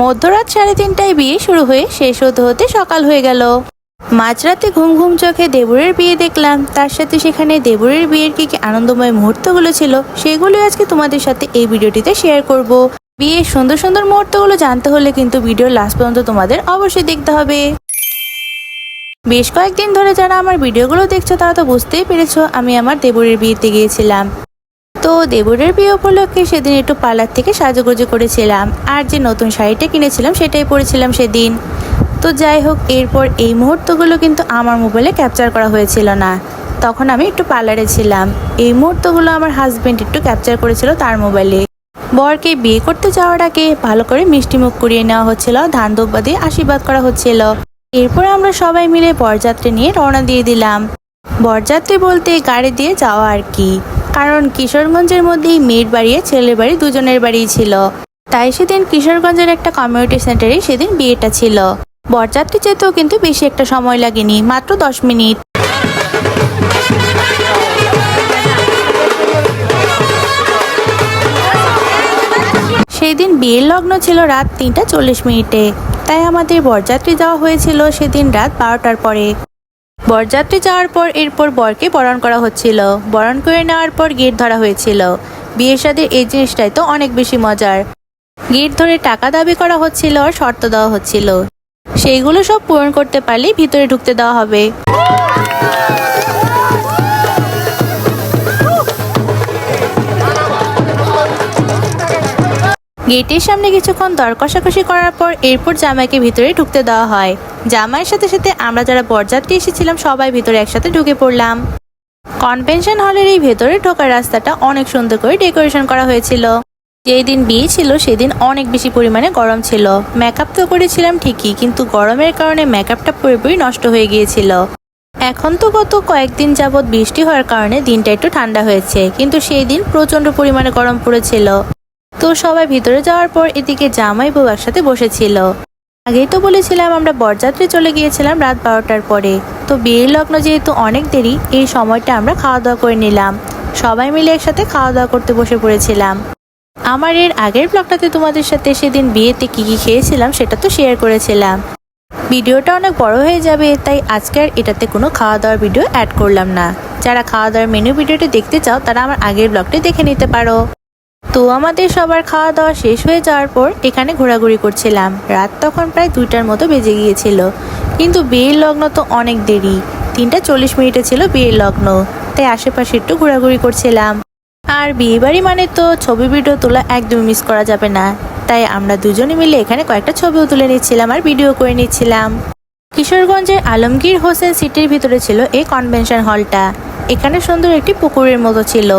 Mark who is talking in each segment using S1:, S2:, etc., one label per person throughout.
S1: মধ্যরাত সাড়ে তিনটায় বিয়ে শুরু হয়ে শেষ হতে হতে সকাল হয়ে গেল। মাঝরাতে ঘুম ঘুম চোখে দেবরের বিয়ে দেখলাম। তার সাথে সেখানে দেবরের বিয়ের কি কি আনন্দময় মুহূর্তগুলো ছিল সেগুলো আজকে তোমাদের সাথে এই ভিডিওটিতে শেয়ার করব। বিয়ের সুন্দর সুন্দর মুহূর্তগুলো জানতে হলে কিন্তু ভিডিওর লাস্ট পর্যন্ত তোমাদের অবশ্যই দেখতে হবে। বেশ কয়েকদিন ধরে যারা আমার ভিডিওগুলো দেখছ তারা তো বুঝতেই পেরেছ আমি আমার দেবরের বিয়েতে গিয়েছিলাম। তো দেবরের বিয়ে উপলক্ষে সেদিন একটু পার্লার থেকে সাজুগুজু করেছিলাম। আর যে নতুন শাড়িটা কিনেছিলাম, সেটাই পরেছিলাম সেদিন। তো যাই হোক, এরপর এই মুহূর্তগুলো কিন্তু আমার মোবাইলে ক্যাপচার করা হয়েছিল না। তখন আমি একটু পার্লারে ছিলাম। এই মুহূর্তগুলো আমার হাজব্যান্ড একটু ক্যাপচার করেছিল তার মোবাইলে। বরকে বিয়ে করতে যাওয়ার আগে ভালো করে মিষ্টি মুখ করিয়ে নেওয়া হচ্ছিল, ধান দোব্বা দিয়ে আশীর্বাদ করা হচ্ছিল। এরপর আমরা সবাই মিলে বরযাত্রী নিয়ে রওনা দিয়ে দিলাম। বরযাত্রী বলতে গাড়ি দিয়ে যাওয়া আর কি। কারণ কিশোরগঞ্জের মধ্যেই মেয়ের বাড়ি ছেলের বাড়ি দুজনের বাড়িই ছিল। তাই সেদিন কিশোরগঞ্জের একটা কমিউনিটি সেন্টারে সেদিন বিয়েটা ছিল। বরযাত্রী যেতেও কিন্তু বেশি একটা সময় লাগেনি, মাত্র দশ মিনিট। সেই দিন বিয়ের লগ্ন ছিল রাত তিনটা চল্লিশ মিনিটে। তাই আমাদের বরযাত্রী যাওয়া হয়েছিল সেদিন রাত বারোটার পরে। বরযাত্রী যাওয়ার পর এরপর বরকে বরণ করা হচ্ছিল। বরণ করে নেওয়ার পর গেট ধরা হয়েছিল। বিয়ের সাথে এই জিনিসটাই তো অনেক বেশি মজার। গেট ধরে টাকা দাবি করা হচ্ছিল আর শর্ত দেওয়া হচ্ছিল। সেইগুলো সব পূরণ করতে পারলেই ভিতরে ঢুকতে দেওয়া হবে। গেটের সামনে কিছুক্ষণ দর কষাকষি করার পর এরপর জামাইকে ভিতরে ঢুকতে দেওয়া হয়। জামাইয়ের সাথে সাথে আমরা যারা বরযাত্রী এসেছিলাম, সবাই ভিতরে একসাথে ঢুকে পড়লাম। কনভেনশন হলের এই ভেতরে ঢোকার রাস্তাটা অনেক সুন্দর করে ডেকোরেশন করা হয়েছিল। যেই দিন বিয়ে ছিল, সেদিন অনেক বেশি পরিমাণে গরম ছিল। মেকআপ তো করেছিলাম ঠিকই, কিন্তু গরমের কারণে মেকআপটা পুরোপুরি নষ্ট হয়ে গিয়েছিল। এখন তো গত কয়েকদিন যাবৎ বৃষ্টি হওয়ার কারণে দিনটা একটু ঠান্ডা হয়েছে, কিন্তু সেই দিন প্রচণ্ড পরিমাণে গরম পড়েছিল। তো সবাই ভিতরে যাওয়ার পর এদিকে জামাই বউ একসাথে বসেছিল। আগেই তো বলেছিলাম আমরা বরযাত্রী চলে গিয়েছিলাম রাত বারোটার পরে। তো বিয়ের লগ্ন যেহেতু অনেক দেরি, এই সময়টা আমরা খাওয়া দাওয়া করে নিলাম। সবাই মিলে একসাথে খাওয়া দাওয়া করতে বসে পড়েছিলাম। আমার এর আগের ব্লগটাতে তোমাদের সাথে সেদিন বিয়েতে কি কি খেয়েছিলাম সেটা তো শেয়ার করেছিলাম। ভিডিওটা অনেক বড় হয়ে যাবে, তাই আজকে আর এটাতে কোনো খাওয়া দাওয়ার ভিডিও অ্যাড করলাম না। যারা খাওয়া দাওয়ার মেনু ভিডিওটি দেখতে চাও, তারা আমার আগের ব্লগটি দেখে নিতে পারো। তো আমাদের সবার খাওয়া দাওয়া শেষ হয়ে যাওয়ার পর এখানে ঘোরাঘুরি করছিলাম। রাত তখন প্রায় দুইটার মতো বেজে গিয়েছিল। কিন্তু বিয়ের লগ্ন তো অনেক দেরি। তিনটা চল্লিশ মিনিটে ছিল বিয়ের লগ্ন। তাই আশেপাশে একটু ঘোরাঘুরি করছিলাম। আর বিয়েবাড়ি মানে তো ছবি, ভিডিও তোলা একদমই মিস করা যাবে না। তাই আমরা দুজনে মিলে এখানে কয়েকটা ছবিও তুলে নিচ্ছিলাম আর ভিডিও করে নিচ্ছিলাম। কিশোরগঞ্জের আলমগীর হোসেন সিটির ভিতরে ছিল এই কনভেনশন হলটা। এখানে সুন্দর একটি পুকুরের মতো ছিল।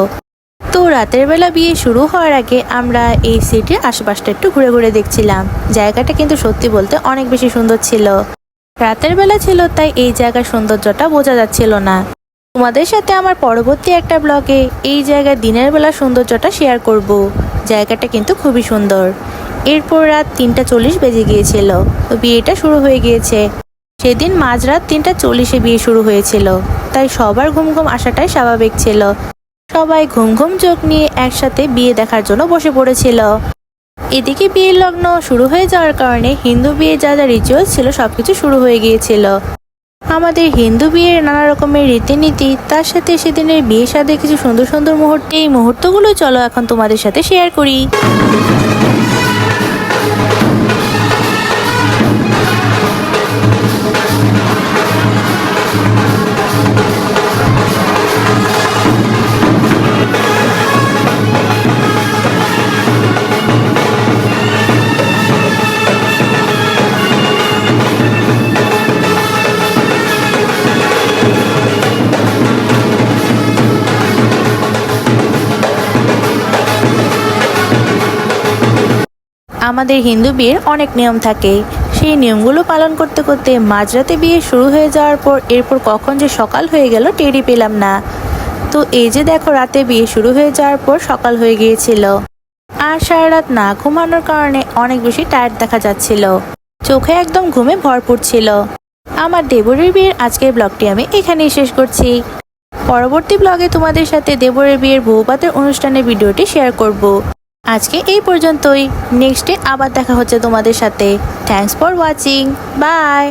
S1: তো রাতের বেলা বিয়ে শুরু হওয়ার আগে আমরা এই সিটির আশেপাশটা একটু ঘুরে ঘুরে দেখছিলাম। জায়গাটা কিন্তু সত্যি বলতে অনেক বেশি সুন্দর ছিল। রাতের বেলা ছিল, তাই এই জায়গার সৌন্দর্যটা বোঝা যাচ্ছিল না। তোমাদের সাথে আমার পরবর্তী একটা ব্লগে এই জায়গার দিনের বেলা সৌন্দর্যটা শেয়ার করব। জায়গাটা কিন্তু খুবই সুন্দর। এরপর রাত তিনটা চল্লিশ বেজে গিয়েছিল, তো বিয়েটা শুরু হয়ে গিয়েছে। সেদিন মাঝরাত তিনটা চল্লিশে বিয়ে শুরু হয়েছিল, তাই সবার ঘুম ঘুম আসাটাই স্বাভাবিক ছিল। সবাই ঘুম ঘুম চোখ নিয়ে একসাথে বিয়ে দেখার জন্য বসে পড়েছিল। এদিকে বিয়ের লগ্ন শুরু হয়ে যাওয়ার কারণে হিন্দু বিয়ে যা যা রিচুয়াল ছিল সবকিছু শুরু হয়ে গিয়েছিল। আমাদের হিন্দু বিয়ের নানা রকমের রীতিনীতি, তার সাথে সেদিনের বিয়ে সাথে কিছু সুন্দর সুন্দর মুহূর্তে এই মুহূর্তগুলো চলো এখন তোমাদের সাথে শেয়ার করি। আমাদের হিন্দু বিয়ের অনেক নিয়ম থাকে। সেই নিয়মগুলো পালন করতে করতে মাঝরাতে বিয়ে শুরু হয়ে যাওয়ার পর এরপর কখন যে সকাল হয়ে গেল টেরই পেলাম না। তো এই যে দেখো রাতে বিয়ে শুরু হয়ে যাওয়ার পর সকাল হয়ে গিয়েছিল। আর সারা রাত না ঘুমানোর কারণে অনেক বেশি টায়ার্ড দেখা যাচ্ছিল। চোখে একদম ঘুমে ভরপুর ছিল। আমার দেবরের বিয়ের আজকের ব্লগটি আমি এখানেই শেষ করছি। পরবর্তী ব্লগে তোমাদের সাথে দেবরের বিয়ের বহুপাতের অনুষ্ঠানের ভিডিওটি শেয়ার করব। আজকে এই পর্যন্তই। নেক্সটে আবার দেখা হচ্ছে তোমাদের সাথে। Thanks for watching by